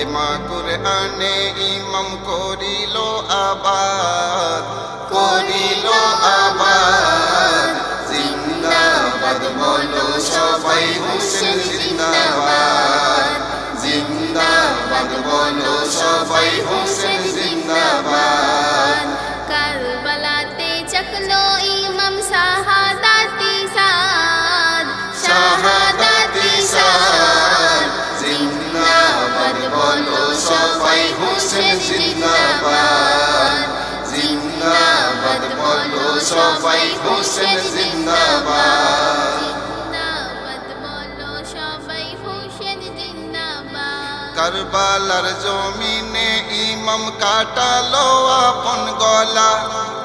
কলেমা কুরআনে ইমাম করিল আবাদ করিল আবাদ। জিন্দাবাদ বলো সবাই হোসেন জিন্দাবাদ। জিন্দাবাদ বলো সবাই হোসেন সবাই হোসেন জিন্দাবাদ। কারবালার জমিনে ইমাম কাটালো আপন গলা।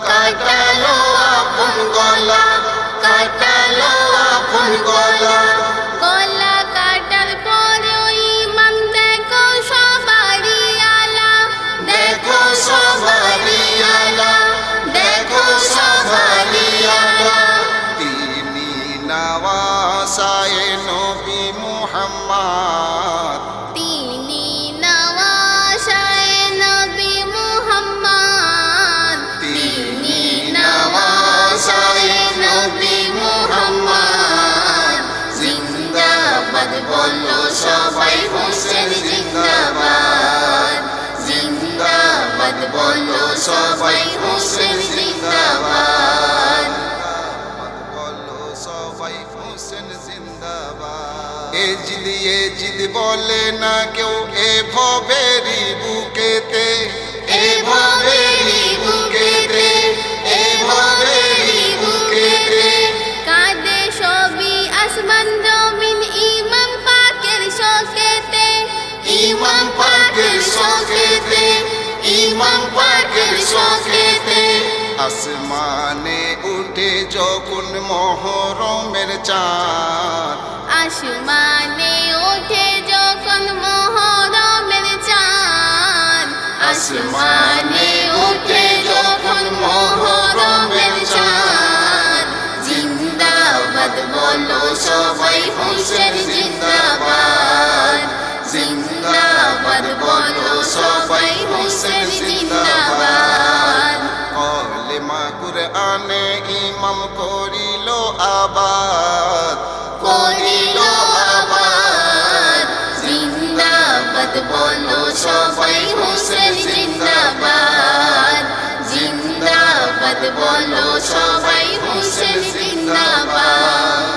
কাটালো আপন গলা, কাটালো আপন গলা। বলো সবাই হোসেন জিন্দাবাদ। বলো সবাই হোসেন জিন্দাবাদ এ জিদ এ জিদ বলে না কেউ, এ ভবেরি বুকেতে, এ ভবেরি ইমাম পাকের শোকেতে আসমানে উঠে যখন মহরমের চাঁদ। আসমানে উঠে যখন মহরমের চাঁদ। আসমানে ইমাম করিল আবাদ। করিল আবাদ। জিন্দাবাদ বলো সবাই হোসেন জিন্দাবাদ। জিন্দাবাদ বলো সবাই হোসেন জিন্দাবাদ।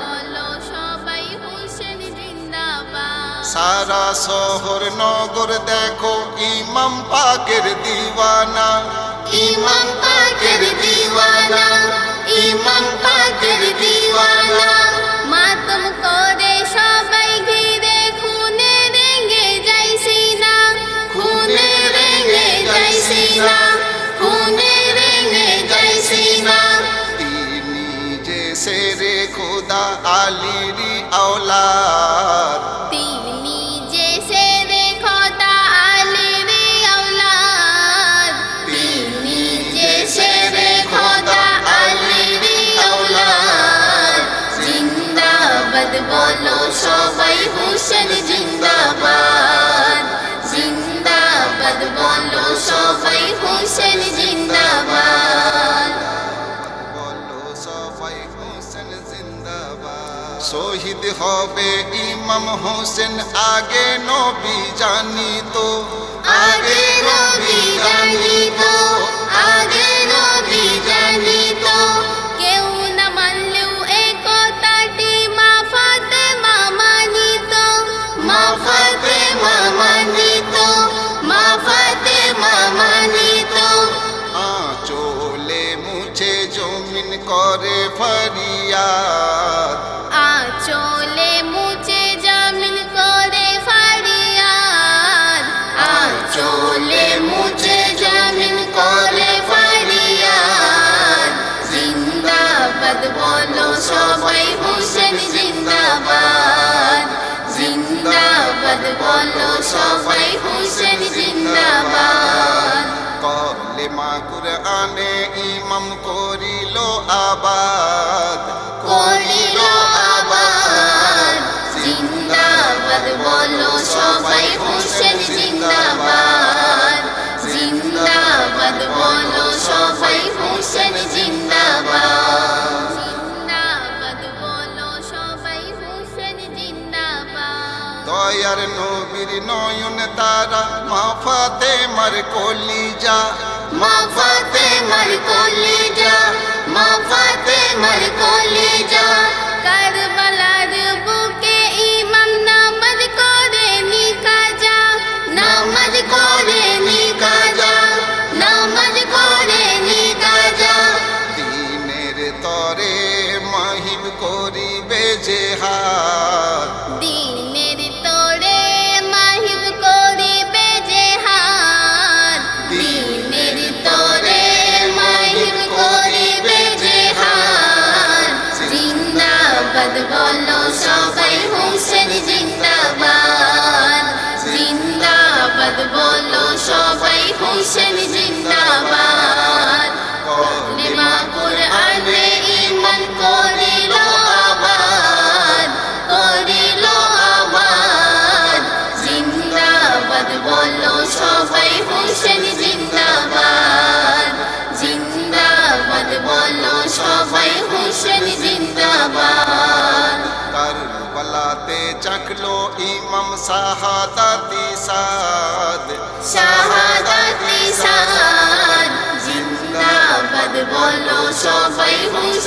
বলো সবাই হোসেন জিন্দাবাদ। সারা শহর নগর দেখো ইমাম পাকের দিওয়ানা। ইমাম পাকের দিওয়ানা, ইমাম পাকের দিওয়ানা। মাতম করে সবাই ঘিরে, খুনে রেঙ্গে যাইছি না খুনে রেঙ্গে যাইছি না খুনে রেঙ্গে যাইছি না তিনি যে সেরে খোদা আলিরি আওলাদ বলো সবাই হোসেন জিন্দাবাদ। জিন্দাবাদ, বলো সবাই হোসেন জিন্দাবাদ। বলো সবাই হোসেন জিন্দাবাদ। শহীদ হবে ইমাম হোসেন, আগে নবী জানিত, আগে বলো সবাই হোসেন জিন্দাবাদ। কলেমা কুরআনে ইমাম করিল আবাদ। আর নবীর নয়ন তারা মা ফাতে মার কলিজা মা ফাতে মার কলিজা মা ফাতে মার लो इमम शहादती साद शहादती साद जिंदाबाद बोलो सबाई हुसैन